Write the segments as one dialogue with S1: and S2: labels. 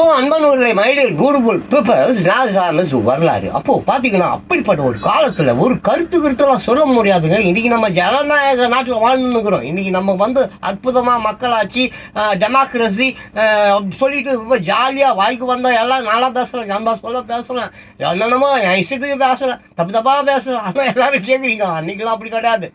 S1: So அன்பானவர்களை my dear கூடுபுல் peepers நாசாமஸ் வரலாறு. அப்போ பார்த்தீங்கன்னா அப்படிப்பட்ட ஒரு காலத்தில் ஒரு கருத்து கருத்தெல்லாம் சொல்ல முடியாதுங்க. இன்றைக்கி நம்ம ஜனநாயக நாட்டில் வாழ்ந்துருக்கிறோம் இன்றைக்கி நம்ம வந்து அற்புதமாக மக்களாட்சி டெமோக்ரஸி சொல்லிட்டு ரொம்ப ஜாலியாக வாய்க்கு வந்தோம் எல்லாம் நல்லா பேசுகிறேன் நம்ம சொல்ல பேசுகிறேன் என்னென்னமோ என் இஷ்டத்துக்கு பேசுகிறேன் தப்பு தப்பாக பேசுகிறேன் ஆனால் எல்லோரும் கேட்குறீங்க அன்றைக்கெல்லாம் அப்படி கிடையாது.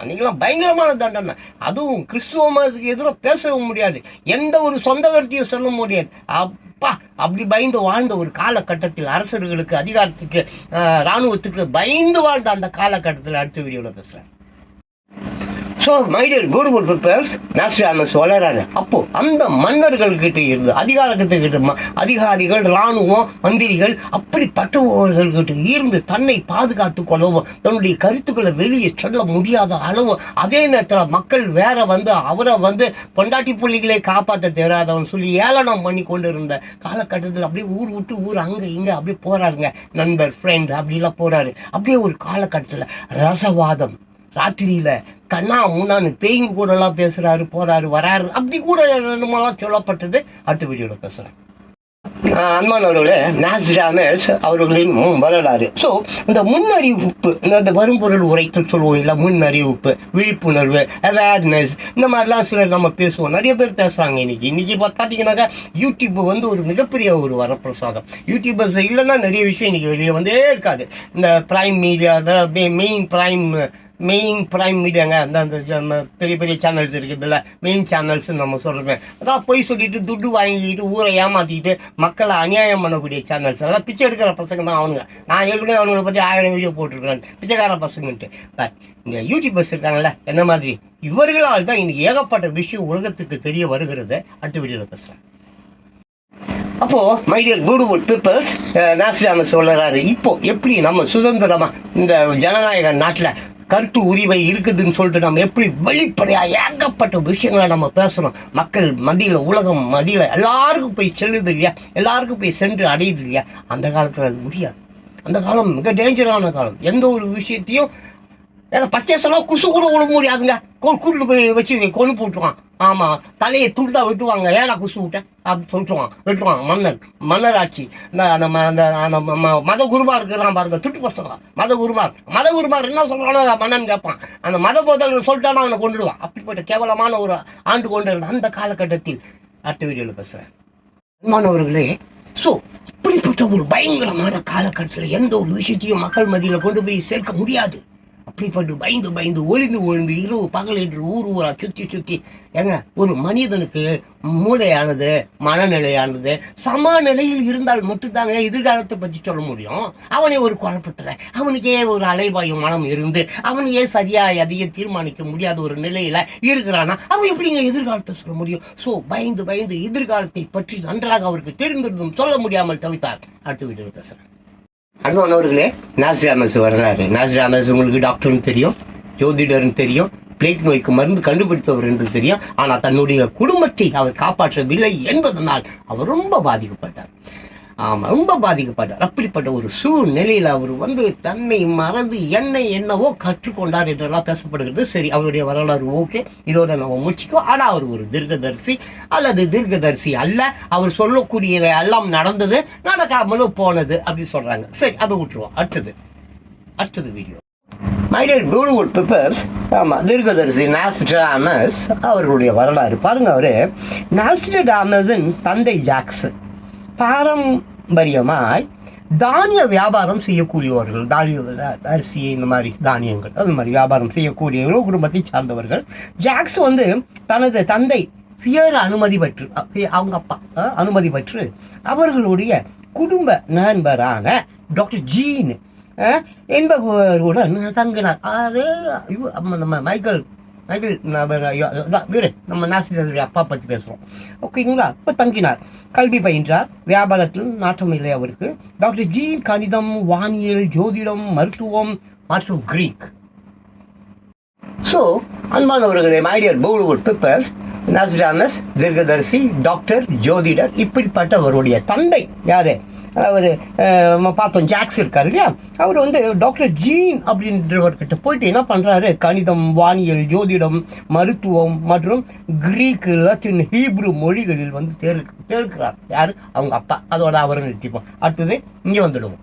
S1: அன்றைக்கெல்லாம் பயங்கரமான தண்டனை. அதுவும் கிறிஸ்துவ மதத்துக்கு எதிராக பேசவும் முடியாது. எந்த ஒரு சொந்த கருத்தையும் சொல்ல முடியாது. அப்பா அப்படி பயந்து வாழ்ந்த ஒரு காலகட்டத்தில் அரசர்களுக்கு அதிகாரத்துக்கு இராணுவத்துக்கு பயந்து வாழ்ந்த அந்த காலகட்டத்தில் அடுத்த வீடியோவில் பேசுகிறேன் so my dear beautiful peoples Nostradamus வளராரு. அப்போ அந்த மன்னர்கள் கிட்ட இருந்து அதிகாரத்துக்கிட்ட அதிகாரிகள் இராணுவம் மந்திரிகள் அப்படிப்பட்டவர்கள் கிட்ட இருந்து தன்னை பாதுகாத்து கொள்ளவும் தன்னுடைய கருத்துக்களை வெளியே சொல்ல முடியாத அளவு அதே நேரத்தில் மக்கள் வேற வந்து அவரை வந்து பொண்டாட்டி புள்ளிகளை காப்பாற்ற தெரியாதவன் சொல்லி ஏளனம் பண்ணி கொண்டு இருந்த காலகட்டத்தில் அப்படியே ஊர் விட்டு ஊர் அங்கே இங்கே அப்படியே போறாருங்க. நண்பர் ஃப்ரெண்ட் அப்படிலாம் போறாரு. அப்படியே ஒரு காலகட்டத்தில் ரசவாதம் ராத்திரியில் கண்ணா முன்னான்னு பேய்ங்க கூடலாம் பேசுகிறாரு போகிறாரு வராரு. அப்படி கூட என்னமெல்லாம் சொல்லப்பட்டது அடுத்த பேசுகிறேன் பேசுறேன். அவர்களே அன்பானவர்களே நாஸ்டாமஸ் அவர்களின் வரலாறு. ஸோ இந்த முன்னறிவிப்பு இந்த இந்த வரும்பொருள் உரைத்தல் சொல்லுவோம் இல்லை முன்னறிவிப்பு விழிப்புணர்வு அவேர்னஸ் இந்த மாதிரிலாம் சிலர் நம்ம பேசுவோம். நிறைய பேர் பேசுகிறாங்க இன்னைக்கு. இன்னைக்கு பார்த்தீங்கன்னாக்கா யூடியூப் வந்து ஒரு மிகப்பெரிய ஒரு வரப்பிரசாதம். யூடியூபர்ஸ் இல்லைன்னா நிறைய விஷயம் இன்னைக்கு வெளியே வந்தே இருக்காது. இந்த prime media main prime main prime மீடியாங்க அந்த அந்த பெரிய பெரிய சேனல்ஸ் இருக்குதுல்ல மெயின் சேனல்ஸ் நம்ம சொல்கிறேன் அதான் போய் சொல்லிட்டு துட்டு வாங்கிக்கிட்டு ஊரை ஏமாத்திக்கிட்டு மக்களை அநியாயம் பண்ணக்கூடிய சேனல்ஸ் அதெல்லாம் பிச்சை எடுக்கிற பசங்க தான் அவனுங்க. நான் ஏற்கனவே அவனுங்களை பற்றி ஆயிரம் வீடியோ போட்டிருக்கிறேன். பிச்சைக்கார பசங்கன்ட்டு. பட் இந்த யூடியூபர்ஸ் இருக்காங்கல்ல என்ன மாதிரி? இவர்களால் தான் இன்னைக்கு ஏகப்பட்ட விஷயம் உலகத்துக்கு தெரிய வருகிறது. அடுத்த வீடியோவில் பேசுகிறேன் அப்போது மை டியர் பீப்புள்ஸ் நாசிராம சொல்லுறாரு இப்போ எப்படி நம்ம சுதந்திரமாக இந்த ஜனநாயக நாட்டில் கருத்து உரிமை இருக்குதுன்னு சொல்லிட்டு நம்ம எப்படி வெளிப்படையா ஏகப்பட்ட விஷயங்களை நம்ம பேசுகிறோம் மக்கள் மதியில் உலகம் மதியில் எல்லாருக்கும் போய் செல்லுது இல்லையா? எல்லாருக்கும் போய் சென்று அடையுது இல்லையா? அந்த காலத்தில் அது முடியாது. அந்த காலம் மிக டேஞ்சரான காலம். எந்த ஒரு விஷயத்தையும் ஏன்னா குசு கூட விட முடியாதுங்க கூட்டு போய் வச்சு கொண்டு போட்டுருவான். ஆமாம் தலையை துண்டா வெட்டுவாங்க. ஏடா குசு விட்ட அப்படின்னு சொல்லிட்டுவான் வெட்டுவான். மன்னர் மன்னர் ஆட்சி இந்த அந்த ம- அந்த அந்த ம- ம- மத குருமார் இருக்கிறான் பாருங்க துட்டு பசங்க. மத குருமார் மத குருமார் என்ன சொல்றானோ மன்னன் கேட்பான் அந்த மத போதகர் சொல்லிட்டானா அவனை கொண்டுடுவான் அப்படிப்பட்ட கேவலமான ஒரு ஆண்டு கொண்டு அந்த காலகட்டத்தில் அடுத்த வீடியோவில் பேசுகிறேன் அன்பானவர்களே ஸோ அப்படிப்பட்ட ஒரு பயங்கரமான காலகட்டத்தில் எந்த ஒரு விஷயத்தையும் மக்கள் மதியில் கொண்டு போய் சேர்க்க முடியாது. அப்படிப்பட்டு பயந்து பயந்து ஒளிந்து ஒளிந்து இரவு பகல் என்று ஊர் ஊரா சுத்தி சுத்தி ஏங்க ஒரு மனிதனுக்கு மூளையானது மனநிலையானது சமநிலையில் இருந்தால் மட்டும்தாங்க எதிர்காலத்தை பற்றி சொல்ல முடியும். அவனே ஒரு குழப்பத்துல அவனுக்கே ஒரு அலைபாயும் மனம் இருந்து அவனையே சரியா அதையே தீர்மானிக்க முடியாத ஒரு நிலையில இருக்கிறானா அவன் எப்படிங்க எதிர்காலத்தை சொல்ல முடியும்? ஸோ பயந்து பயந்து எதிர்காலத்தை பற்றி நன்றாக அவருக்கு தெரிந்திருந்தும் சொல்ல முடியாமல் தவித்தார். அடுத்த பேசுகிறேன் பேசுறேன் அன்பானவர்களே நாஸ்டாமஸ் வரலாறு. நாசிராமஸ் உங்களுக்கு டாக்டர்னு தெரியும் ஜோதிடர்னு தெரியும் பிளேக் நோய்க்கு மருந்து கண்டுபிடித்தவர் என்று தெரியும். ஆனால் தன்னுடைய குடும்பத்தை அவர் காப்பாற்றவில்லை என்பதனால் அவர் ரொம்ப பாதிக்கப்பட்டார். ஆமாம் ரொம்ப பாதிக்கப்பட்டார். அப்படிப்பட்ட ஒரு சூழ்நிலையில் அவர் வந்து தன்னை மறந்து என்ன என்னவோ கற்றுக்கொண்டார் என்றெல்லாம் பேசப்படுகிறது. சரி அவருடைய வரலாறு ஓகே. இதோட நம்ம முடிச்சுக்கோ ஆனால் அவர் ஒரு தீர்க்கதரிசி அல்லது தீர்க்கதரிசி அல்ல. அவர் சொல்லக்கூடியதை எல்லாம் நடந்தது நடக்காமலும் போனது அப்படின்னு சொல்கிறாங்க சரி அதை விட்டுருவோம். அடுத்தது அடுத்தது வீடியோ மைடியர் பியூட்டிஃபுல் பிப்பர்ஸ் ஆமாம் தீர்க்கதரிசி நாஸ்டாமஸ் அவர்களுடைய வரலாறு. பாருங்க அவர். நாஸ்டாமஸின் தந்தை ஜாக்சன். பாரம்பரியமாய் தானிய வியாபாரம் செய்யக்கூடியவர்கள் தானிய அரிசி இந்த மாதிரி தானியங்கள் அது மாதிரி வியாபாரம் செய்யக்கூடியவர்கள் குடும்பத்தை சார்ந்தவர்கள். ஜாக்ஸ் வந்து தனது தந்தை பியர் அனுமதி பெற்று அவங்க அப்பா அனுமதி பெற்று அவர்களுடைய குடும்ப நண்பரான டாக்டர் ஜீன் என்பவருடன் தங்கினார். அது நம்ம மைக்கேல் மைக்கேல் நம்ம நம்ம அப்பா பற்றி பேசுகிறோம் ஓகேங்களா இப்போ தங்கினார் கல்வி பயின்றார் வியாபாரத்தில் நாட்டம் இல்லை அவருக்கு டாக்டர் ஜி கணிதம் வானியல் ஜோதிடம் மருத்துவம் மற்றும் கிரீக் ஸோ அன்பானவர்களே மைடியர் பவுல்வுட் பிப்பர்ஸ் நாசிடாமஸ் தீர்க்கதரிசி டாக்டர் ஜோதிடர் இப்படிப்பட்டவருடைய தந்தை யாரு அவர் பார்த்தோம் ஜாக்ஸ் இருக்கார் இல்லையா? அவர் வந்து டாக்டர் ஜீன் அப்படின்றவர்கிட்ட போயிட்டு என்ன பண்ணுறாரு கணிதம் வானியல் ஜோதிடம் மருத்துவம் மற்றும் கிரீக் லத்தின் ஹீப்ரு மொழிகளில் வந்து தேர் தேர்க்கிறார். யார்? அவங்க அப்பா. அதோட அவரை நிறுத்திப்போம். அடுத்தது இங்கே வந்துடுவோம்.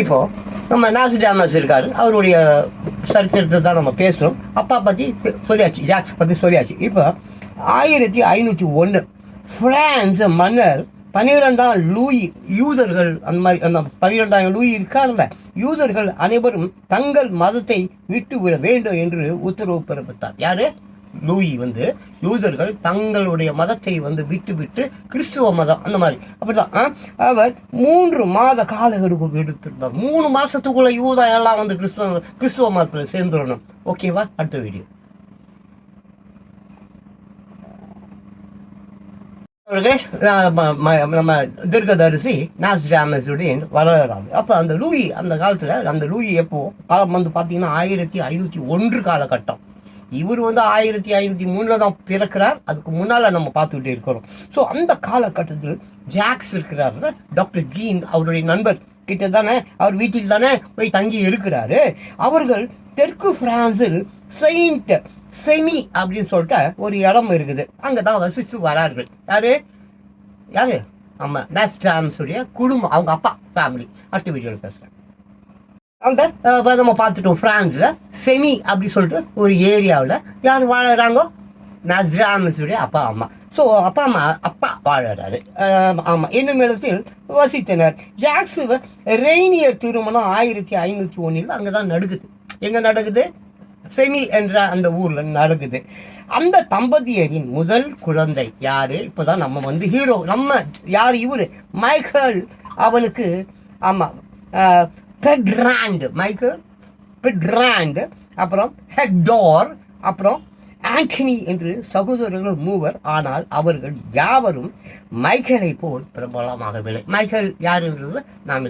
S1: இப்போ நம்ம நாசிடாமஸ் இருக்காரு. அவருடைய சரித்திரத்தை தான் நம்ம பேசுகிறோம் அப்பா பற்றி சொல்லியாச்சு. ஜாக்ஸ் பற்றி சொல்லியாச்சு. இப்போ ஆயிரத்தி ஐநூற்றி ஒன்று பிரான்ஸ் மன்னர் பன்னிரெண்டாம் லூயி யூதர்கள் அந்த மாதிரி அந்த பன்னிரெண்டாம் லூயி இருக்கார்ல யூதர்கள் அனைவரும் தங்கள் மதத்தை விட்டு விட வேண்டும் என்று உத்தரவு பிறப்பித்தார். யாரு? லூயி வந்து யூதர்கள் தங்களுடைய மதத்தை வந்து விட்டு விட்டு கிறிஸ்துவ மதம் அந்த மாதிரி. அப்படிதான். அவர் மூன்று மாத காலக்கெடு எடுத்திருந்தார். மூணு மாசத்துக்குள்ள யூதா எல்லாம் வந்து கிறிஸ்துவ கிறிஸ்துவ மதத்தில் சேர்ந்துடணும். ஓகேவா? அடுத்த வீடியோ. நம்ம- நம்ம தீர்க்கதரிசி நாஸ்டாமஸுடன் வளர்றாங்க அப்போ அந்த லூயி அந்த காலத்தில் அந்த லூயி எப்போ? காலம் வந்து பார்த்தீங்கன்னா ஆயிரத்தி ஐநூற்றி ஒன்று காலகட்டம். இவர் வந்து ஆயிரத்தி ஐநூற்றி மூணில் தான் பிறக்கிறார். அதுக்கு முன்னால் நம்ம பார்த்துக்கிட்டே இருக்கிறோம். ஸோ அந்த காலகட்டத்தில் ஜாக்ஸ் இருக்கிறார் டாக்டர் ஜீன் அவருடைய நண்பர். கிட்ட தானே அவர் வீட்டில் தானே போய் தங்கி இருக்கிறாரு. அவர்கள் தெற்கு பிரான்சில் செயின்ட் செமி அப்படின்னு சொல்லிட்டு ஒரு இடம் இருக்குது. அங்கே தான் வசித்து வரார்கள். யாரு? யாரு? ஆமாம் நாஸ்டாம்ஸுடைய குடும்பம் அவங்க அப்பா ஃபேமிலி அடுத்த வீடியோவில் பேசுகிறேன் அங்கே நம்ம பார்த்துட்டோம் ஃப்ரான்ஸில் செமி அப்படி சொல்லிட்டு ஒரு ஏரியாவில் யார் வாழறாங்கோ? நஸ்ராமஸுடைய அப்பா அம்மா. ஸோ அப்பா அம்மா அப்பா வாழறாரு. ஆமாம் என்னும் இடத்தில் வசித்தனர். ஜாக்ஸு ரெய்னியர் திருமணம் ஆயிரத்தி ஐநூற்றி ஒன்றில் அங்கே தான் நடக்குது எங்கே நடக்குது செமி என்ற அந்த ஊரில் நடக்குது அந்த தம்பதியரின் முதல் குழந்தை யாரு? இப்போதான் நம்ம வந்து ஹீரோ நம்ம யார்? இவரு. மைக்கேல். அவனுக்கு ஆமாம் பெட்ராண்டு. மைக்கேல் பெட்ராண்டு. அப்புறம் ஹெக்டோர். அப்புறம் ஆண்டனி என்று சகோதரர்கள் மூவர் ஆனால் அவர்கள் யாவரும் மைக்கேலை போல் பிரபலமாகவில்லை. மைக்கேல் யார் என்றது? நாம்